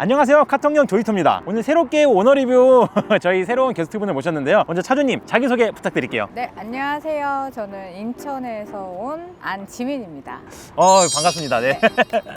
안녕하세요 카통령 조이터입니다 오늘 새롭게 오너 리뷰 저희 새로운 게스트분을 모셨는데요 먼저 차주님 자기소개 부탁드릴게요 네, 안녕하세요. 저는 인천에서 온 안지민입니다. 어 반갑습니다 네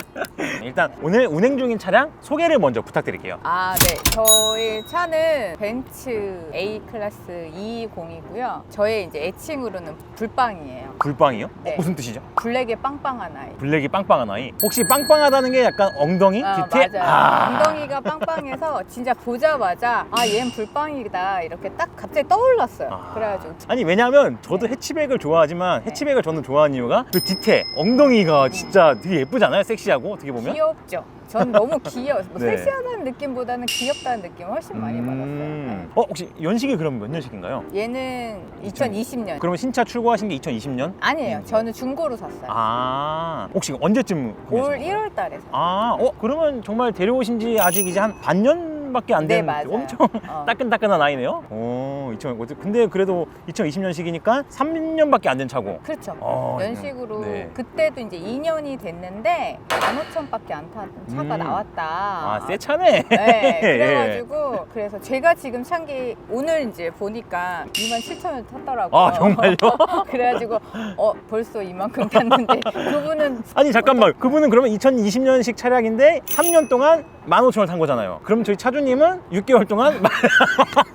일단 오늘 운행 중인 차량 소개를 먼저 부탁드릴게요 아, 네. 저희 차는 벤츠 A 클래스 220이고요. 저의 이제 애칭으로는 불빵이에요. 불빵이요? 네. 어, 무슨 뜻이죠? 블랙의 빵빵한 아이. 블랙이 빵빵한 아이 혹시 빵빵하다는 게 약간 엉덩이? 아, 뒤태? 맞아요. 엉덩이가 빵빵해서 진짜 보자마자 아, 얘는 불빵이다. 이렇게 딱 갑자기 떠올랐어요. 아. 그래가지고 아니 왜냐면 저도 네. 해치백을 좋아하지만 네. 해치백을 저는 좋아하는 이유가 그 뒤태 엉덩이가 진짜 되게 예쁘잖아요 섹시하고 어떻게 보면 귀엽죠. 전 너무 귀여워요. 뭐 네. 섹시하다는 느낌보다는 귀엽다는 느낌을 훨씬 많이 음. 받았어요. 어 혹시 연식이 그럼 몇 년식인가요? 네. 얘는 2020년. 그러면 신차 출고하신 게 2020년? 아니에요. 저는 중고로 샀어요. 아 혹시 언제쯤 올 구매하신 거예요? 1월 달에 샀어요. 아, 어 그러면 정말 데려오신 지 아직 이제 한 반년 밖에 안 네, 된 맞아요. 엄청 어. 따끈따끈한 아이네요. 오, 2000 근데 그래도 2020년식이니까 3년밖에 안 된 차고. 그렇죠. 어, 연식으로 네. 그때도 이제 2년이 됐는데 15,000밖에 안 타던 차가 음. 나왔다. 아, 새 차네. 네, 예. 그래가지고 그래서 제가 지금 찬게 오늘 이제 보니까 27,000을 탔더라고요. 아, 정말요? 그래가지고 어 벌써 이만큼 탔는데 그분은 아니 잠깐만 그분은 그러면 2020년식 차량인데 3년 동안 15,000원 탄 거잖아요. 그럼 저희 차주 님은 6개월 동안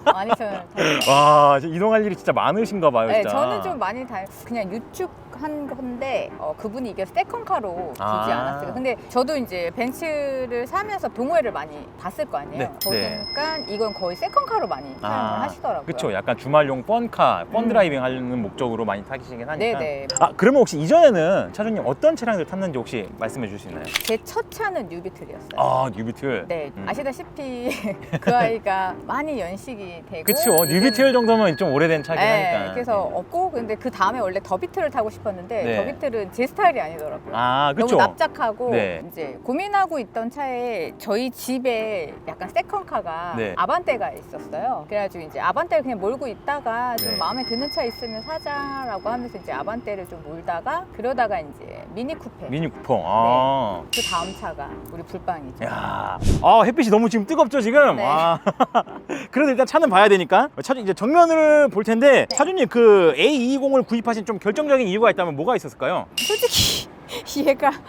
많이 탔어요. 와 이동할 일이 진짜 많으신가 봐요. 네, 진짜. 저는 좀 많이 다 그냥 유축 한 건데 어, 그분이 이게 세컨카로 주지 아. 않았어요. 근데 저도 이제 벤츠를 사면서 동호회를 많이 봤을 거 아니에요. 네, 보니까 이건 거의 세컨카로 많이 사용을 하시더라고요. 그렇죠. 약간 주말용 펀카, 펀 음. 드라이빙 하는 목적으로 많이 타시긴 하니까. 네네. 아 그러면 혹시 이전에는 차주님 어떤 차량들 탔는지 혹시 말씀해 주실 수 있나요? 제 첫 차는 뉴비틀이었어요. 아 뉴비틀. 네, 음. 아시다시피 그 아이가 많이 연식이 되고 그쵸. 이제는- 뉴비틀 정도면 좀 오래된 차긴 네, 하니까. 그래서 없고 근데 그 다음에 원래 더비틀을 타고 싶었는데 네. 더비틀은 제 스타일이 아니더라고요. 아 그쵸. 너무 납작하고 네. 이제 고민하고 있던 차에 저희 집에 약간 세컨카가 네. 아반떼가 있었어요. 그래가지고 이제 아반떼를 그냥 몰고 있다가 좀 네. 마음에 드는 차 있으면 사자라고 하면서 이제 아반떼를 좀 몰다가 그러다가 이제 미니 쿠페 미니 쿠퍼. 아. 그 다음 차가 우리 불빵이죠. 야, 아 햇빛이 너무 지금 뜨겁죠 지금. 네. 와. 그래도 일단 차는 봐야 되니까. 차주 이제 정면을 볼 텐데 네. 차주님 그 A220을 구입하신 좀 결정적인 이유가 있다면 뭐가 있었을까요? 솔직히 얘가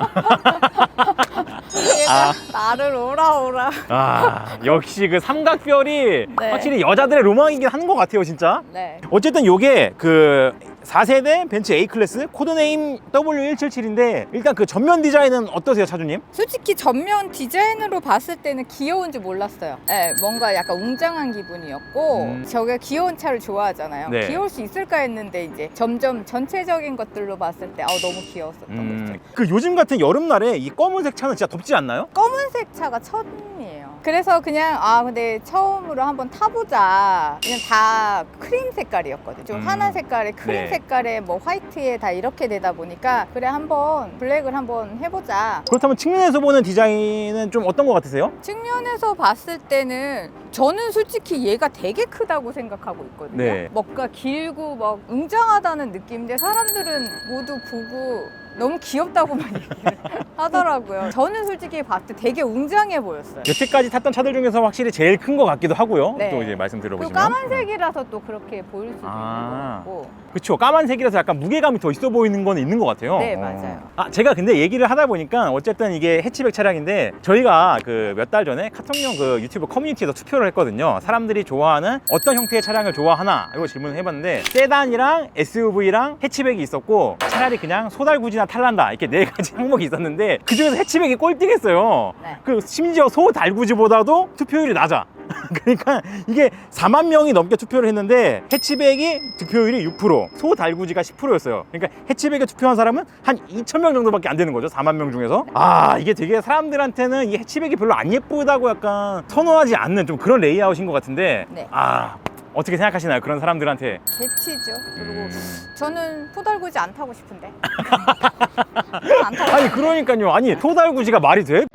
얘가 아. 나를 오라 오라. 아 역시 그 삼각별이 네. 확실히 여자들의 로망이긴 한 것 같아요 진짜. 네. 어쨌든 요게 그 4세대 벤츠 A 클래스 코드네임 W177인데 일단 그 전면 디자인은 어떠세요 차주님? 솔직히 전면 디자인으로 봤을 때는 귀여운 줄 몰랐어요. 네, 뭔가 약간 웅장한 기분이었고 음. 저가 귀여운 차를 좋아하잖아요. 네. 귀여울 수 있을까 했는데 이제 점점 전체적인 것들로 봤을 때 어, 너무 귀여웠었던 거죠. 음, 그 요즘 같은 여름날에 이 검은색 차는 진짜 덥지 않나요? 검은색 차가 처음이에요. 그래서 그냥 아 근데 처음으로 한번 타보자. 그냥 다 크림 색깔이었거든요. 좀 음. 환한 색깔에 크림 네. 색깔에 뭐 화이트에 다 이렇게 되다 보니까 그래 한번 블랙을 한번 해보자. 그렇다면 측면에서 보는 디자인은 좀 어떤 것 같으세요? 측면에서 봤을 때는 저는 솔직히 얘가 되게 크다고 생각하고 있거든요. 네. 뭔가 길고 막 웅장하다는 느낌인데 사람들은 모두 보고 너무 귀엽다고만 얘기를 하더라고요. 저는 솔직히 봤을 때 되게 웅장해 보였어요. 여태까지 탔던 차들 중에서 확실히 제일 큰 것 같기도 하고요. 네. 또 이제 말씀 그리고 들어보시면. 까만색이라서 또 그렇게 보일 수도 아. 있는 것 같고. 그쵸. 까만색이라서 약간 무게감이 더 있어 보이는 건 있는 것 같아요. 네, 어. 맞아요. 아, 제가 근데 얘기를 하다 보니까 어쨌든 이게 해치백 차량인데 저희가 그 몇 달 전에 카통령 그 유튜브 커뮤니티에서 투표를 했거든요. 사람들이 좋아하는 어떤 형태의 차량을 좋아하나 이거 질문을 해봤는데 세단이랑 SUV랑 해치백이 있었고 차라리 그냥 소달구지나 탈란다 이렇게 네 가지 항목이 있었는데 그 중에서 해치백이 꼴등했어요. 네. 그 심지어 소 달구지보다도 투표율이 낮아. 그러니까 이게 4만 명이 넘게 투표를 했는데 해치백이 득표율이 6%, 소달구지가 10%였어요. 그러니까 해치백에 투표한 사람은 한 2천 명 정도밖에 안 되는 거죠. 4만 명 중에서. 아 이게 되게 사람들한테는 이 해치백이 별로 안 예쁘다고 약간 선호하지 않는 좀 그런 레이아웃인 것 같은데. 네. 아 어떻게 생각하시나요? 그런 사람들한테. 개치죠. 그리고 음. 저는 포달구지 안 타고 싶은데. 안 타고 아니 그러니까요. 아니 소달구지가 말이 돼?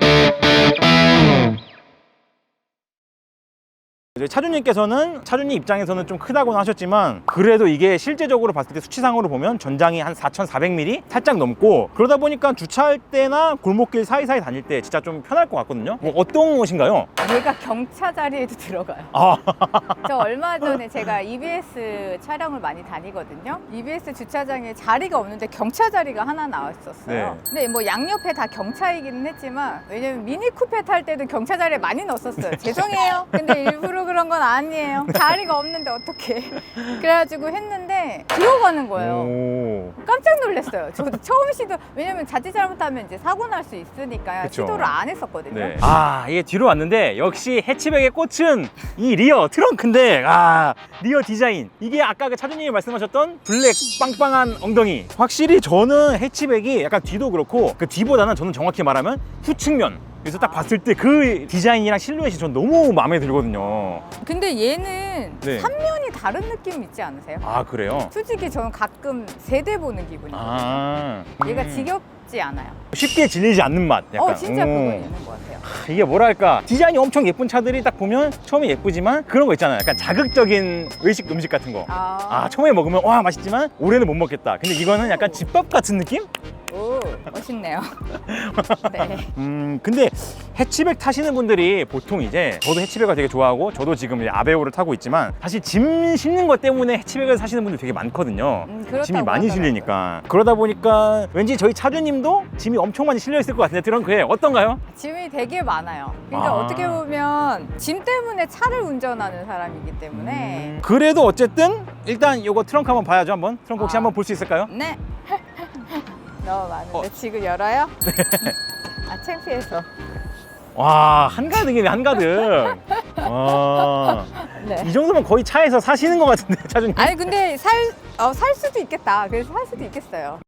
차주님께서는 차주님 입장에서는 좀 크다고는 하셨지만 그래도 이게 실제적으로 봤을 때 수치상으로 보면 전장이 한 4,400mm 살짝 넘고 그러다 보니까 주차할 때나 골목길 사이사이 다닐 때 진짜 좀 편할 것 같거든요. 뭐 어떤 옷인가요? 얘가 경차 자리에도 들어가요. 아, 저 얼마 전에 제가 EBS 촬영을 많이 다니거든요. EBS 주차장에 자리가 없는데 경차 자리가 하나 나왔었어요. 네. 근데 뭐 양옆에 다 경차이기는 했지만 왜냐면 미니 쿠페 탈 때도 경차 자리에 많이 넣었었어요. 죄송해요. 근데 일부러 그런 건 아니에요. 자리가 없는데 어떻게? 그래가지고 했는데 들어가는 거예요. 오. 깜짝 놀랐어요. 저도 처음 시도 왜냐면 자칫 잘못하면 이제 사고 날 수 있으니까 그쵸. 시도를 안 했었거든요. 네. 아, 이게 뒤로 왔는데 역시 해치백의 꽃은 이 리어 트렁크인데 아, 리어 디자인. 이게 아까 그 차주님이 말씀하셨던 블랙 빵빵한 엉덩이. 확실히 저는 해치백이 약간 뒤도 그렇고 그 뒤보다는 저는 정확히 말하면 후측면. 그래서 딱 봤을 때 그 디자인이랑 실루엣이 전 너무 마음에 들거든요. 근데 얘는 네. 삼면이 다른 느낌 있지 않으세요? 아, 그래요? 솔직히 저는 가끔 세대 보는 기분이에요. 아. 얘가 음. 지겹지 않아요. 쉽게 질리지 않는 맛. 약간. 어, 진짜 오. 그건 있는 것 같아요. 이게 뭐랄까 디자인이 엄청 예쁜 차들이 딱 보면 처음에 예쁘지만 그런 거 있잖아요 약간 자극적인 외식 음식 같은 거 아, 아 처음에 먹으면 와 맛있지만 올해는 못 먹겠다 근데 이거는 약간 집밥 같은 느낌? 오, 멋있네요. 네. 음 근데 해치백 타시는 분들이 보통 이제 저도 해치백을 되게 좋아하고 저도 지금 이제 아베오를 타고 있지만 사실 짐 싣는 것 때문에 해치백을 사시는 분들 되게 많거든요 음, 그렇다고 짐이 많이 하더라고요. 실리니까 그러다 보니까 왠지 저희 차주님도 짐이 엄청 많이 실려 있을 것 같은데 트렁크에 어떤가요? 짐이 되게 많아요. 그러니까 아. 어떻게 보면 짐 때문에 차를 운전하는 사람이기 때문에 음, 그래도 어쨌든 일단 이거 트렁크 한번 봐야죠 한번 트렁크 혹시 아. 한번 볼 수 있을까요? 네. 너무 많은데 어. 지금 열어요? 아 창피해서. 와 한가득이네 한가득 와, 네. 이 정도면 거의 차에서 사시는 것 같은데 차주님 아니 근데 살, 어, 살 수도 있겠다. 그래서 살 수도 있겠어요.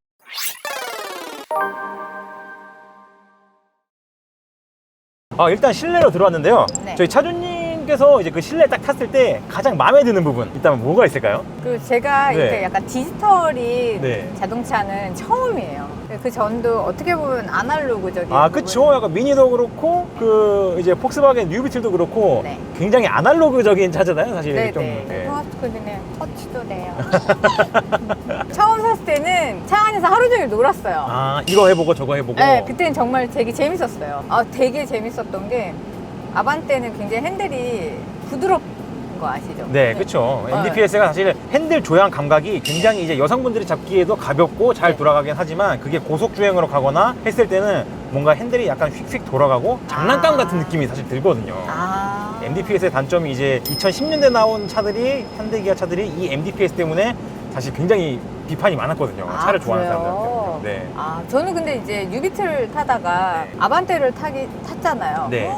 아 일단 실내로 들어왔는데요 네. 저희 차주님 께서 이제 그 실내 딱 탔을 때 가장 마음에 드는 부분 일단 뭐가 있을까요? 그 제가 네. 이렇게 약간 디지털인 네. 자동차는 처음이에요. 그 전도 어떻게 보면 아날로그적인. 아. 그쵸 약간 미니도 그렇고 그 이제 폭스바겐 뉴비틀도 그렇고 네. 굉장히 아날로그적인 차잖아요 사실 네네. 좀 네. 스마트폰이네 터치도 돼요. 처음 샀을 때는 차 안에서 하루 종일 놀았어요. 아 이거 해보고 저거 해보고 네, 그때는 정말 되게 재밌었어요. 아, 되게 재밌었던 게 아반떼는 굉장히 핸들이 부드럽은 거 아시죠? 네, 그렇죠. MDPS가 사실 핸들 조향 감각이 굉장히 이제 여성분들이 잡기에도 가볍고 잘 네. 돌아가긴 하지만 그게 고속 주행으로 가거나 했을 때는 뭔가 핸들이 약간 휙휙 돌아가고 장난감 아. 같은 느낌이 사실 들거든요. 아. MDPS의 단점이 이제 2010년대 나온 차들이 현대 기아 차들이 이 MDPS 때문에 사실 굉장히 비판이 많았거든요. 아, 차를 좋아하는 그래요? 사람들한테. 네. 아, 저는 근데 이제 뉴비트를 타다가 아반떼를 타기 탔잖아요. 네.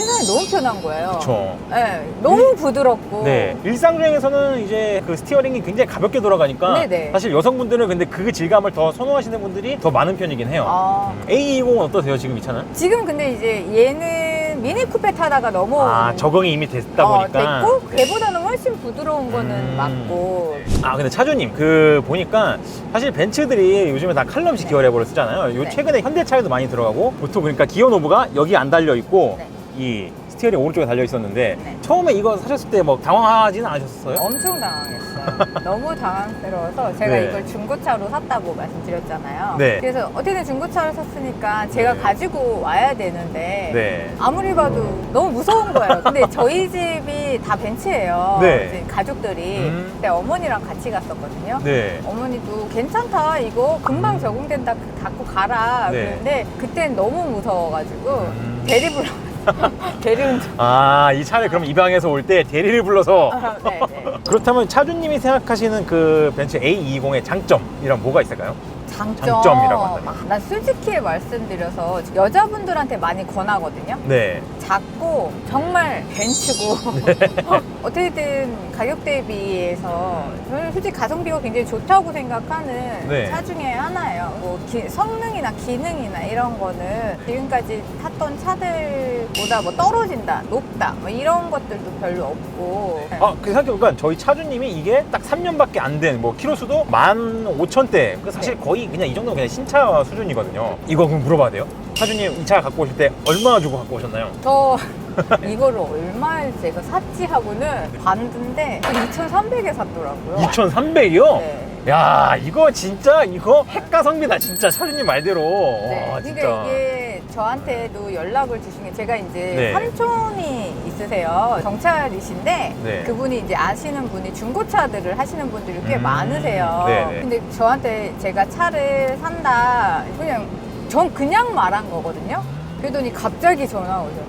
세상이 너무 편한 거예요. 그렇죠. 네, 너무 부드럽고. 네. 일상 주행에서는 이제 그 스티어링이 굉장히 가볍게 돌아가니까 네네. 사실 여성분들은 근데 그 질감을 더 선호하시는 분들이 더 많은 편이긴 해요. 아, A20은 어떠세요, 지금 이 차는? 지금 근데 이제 얘는 미니 쿠페 타다가 너무 아 적응이 이미 됐다 어, 보니까 됐고 걔보다는 훨씬 부드러운 거는 음. 맞고 아 근데 차주님 그 보니까 사실 벤츠들이 요즘에 다 칼럼식 기어 레버를 쓰잖아요 요 네. 최근에 현대차에도 많이 들어가고 보통 그러니까 기어 노브가 여기 안 달려 있고 네. 이 스티어링 오른쪽에 달려 있었는데 네. 처음에 이거 사셨을 때 뭐 당황하지는 않으셨어요? 엄청 당황했어요. 너무 당황스러워서 제가 네. 이걸 중고차로 샀다고 말씀드렸잖아요. 네. 그래서 어떻게든 중고차를 샀으니까 제가 네. 가지고 와야 되는데 네. 아무리 봐도 너무 무서운 거예요. 근데 저희 집이 다 벤츠예요. 네. 이제 가족들이. 음. 그때 어머니랑 같이 갔었거든요. 네. 어머니도 괜찮다 이거 금방 적응된다 갖고 가라 네. 그랬는데 그땐 너무 무서워가지고 음. 불러 대리운전 아 이 차를 그럼 입양해서 올 때 대리를 불러서 네, 네. 그렇다면 차주님이 생각하시는 그 벤츠 A20의 장점이란 뭐가 있을까요? 장점 장점이라고 한다면? 아, 난 솔직히 말씀드려서 여자분들한테 많이 권하거든요 네. 작고 정말 벤츠고 네. 어떻게든 가격 대비해서 저는 솔직히 가성비가 굉장히 좋다고 생각하는 네. 차 중에 하나예요. 뭐 기- 성능이나 기능이나 이런 거는 지금까지 탔던 차들보다 뭐 떨어진다, 높다, 뭐 이런 것들도 별로 없고. 아, 그 생각해보니까 저희 차주님이 이게 딱 3년밖에 안 된 뭐 키로수도 15,000대. 그 사실 네. 거의 그냥 이 정도면 그냥 신차 수준이거든요. 이거 그럼 물어봐도 돼요? 차주님 이 차 갖고 오실 때 얼마 주고 갖고 오셨나요? 저 이거를 얼마에 제가 샀지 하고는 봤는데 2,300에 샀더라고요. 2,300이요? 네. 야 이거 진짜 이거 핵가성비다 진짜 차주님 말대로 네. 와, 그러니까 이게 저한테도 연락을 주신 게 제가 이제 네. 삼촌이 있으세요. 경찰이신데 네. 그분이 이제 아시는 분이 중고차들을 하시는 분들이 꽤 음. 많으세요. 네, 네. 근데 저한테 제가 차를 산다 그냥 전 그냥 말한 거거든요. 그러더니 갑자기 전화 오죠.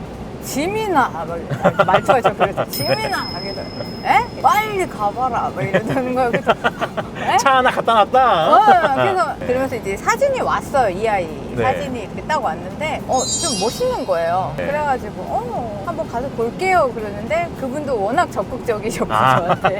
막 말투가 좀 그래서 지민아 그래서 에 빨리 가봐라 막 이러는 거예요. 그래서 에? 차 하나 갖다 놨다 어, 그래서 그러면서 이제 사진이 왔어요 이 아이 네. 사진이 이렇게 딱 왔는데 어 좀 멋있는 거예요 네. 그래가지고 어 한번 가서 볼게요 그러는데 그분도 워낙 적극적이셨고 아. 저한테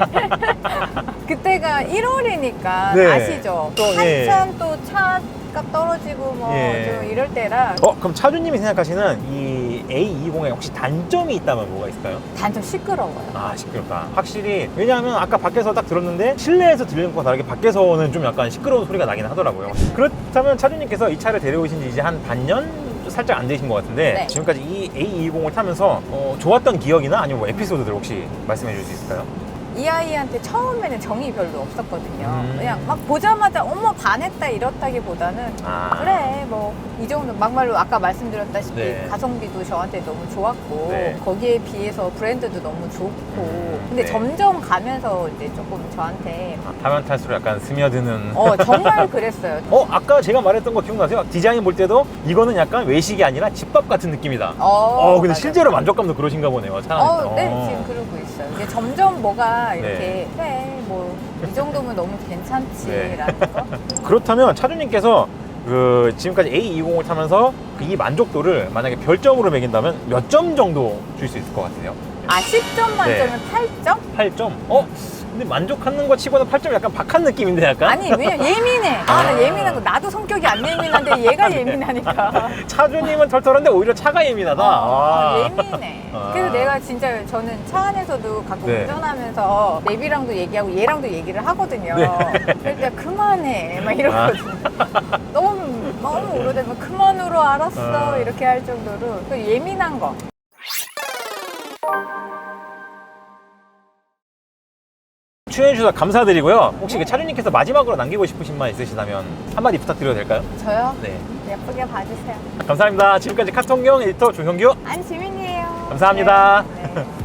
그때가 1월이니까 네. 아시죠 또, 예. 한참 또 차값 떨어지고 뭐 예. 좀 이럴 때라 어 그럼 차주님이 생각하시는 이 A20에 혹시 단점이 있다면 뭐가 있을까요? 단점 시끄러워요 아 시끄럽다 확실히 왜냐하면 아까 밖에서 딱 들었는데 실내에서 들리는 것과 다르게 밖에서는 좀 약간 시끄러운 소리가 나긴 하더라고요 그렇다면 차주님께서 이 차를 데려오신 지 이제 한 반년 살짝 안 되신 것 같은데 네. 지금까지 이 A20을 타면서 어, 좋았던 기억이나 아니면 뭐 에피소드들 혹시 말씀해 줄수 있을까요? 이 아이한테 처음에는 정이 별로 없었거든요 음. 그냥 막 보자마자 어머 반했다 이렇다기보다는 아 그래 뭐 이 정도 막말로 아까 말씀드렸다시피 네. 가성비도 저한테 너무 좋았고 네. 거기에 비해서 브랜드도 너무 좋고 음, 근데 네. 점점 가면서 이제 조금 저한테 아, 타면 탈수록 약간 스며드는 어 정말 그랬어요 어 아까 제가 말했던 거 기억나세요? 디자인 볼 때도 이거는 약간 외식이 아니라 집밥 같은 느낌이다 어, 어 근데 맞아요. 실제로 만족감도 그러신가 보네요 차 안에서 어, 네, 지금 그러고 있어요. 이제 점점 뭐가 이렇게, 네. 그래, 뭐, 이 정도면 너무 괜찮지라는 거. 그렇다면 차주님께서 그 지금까지 A20을 타면서 그 이 만족도를 만약에 별점으로 매긴다면 몇 점 정도 줄 수 있을 것 같아요? 아, 10점 만점에 8점? 8점? 어? 근데 만족하는 거 치고는 8점 약간 박한 느낌인데 약간? 아니, 왜냐면 예민해. 아, 나 아. 예민한 거, 나도 성격이 안 예민한데 얘가 예민하니까. 차주님은 털털한데 오히려 차가 예민하다. 어, 아. 예민해. 아. 그래서 내가 진짜 저는 차 안에서도 가끔 네. 운전하면서 내비랑도 얘기하고 얘랑도 얘기를 하거든요. 네. 때 그만해. 막 이러거든요. 너무, 너무 오래되면 그만으로 알았어. 아. 이렇게 할 정도로 그 예민한 거. 출연해주셔서 감사드리고요. 혹시 그 차주님께서 마지막으로 남기고 싶으신 말 있으시다면 한마디 부탁드려도 될까요? 저요? 네. 예쁘게 봐주세요. 감사합니다. 지금까지 카통경 에디터 조형규. 안지민이에요. 감사합니다. 네, 네.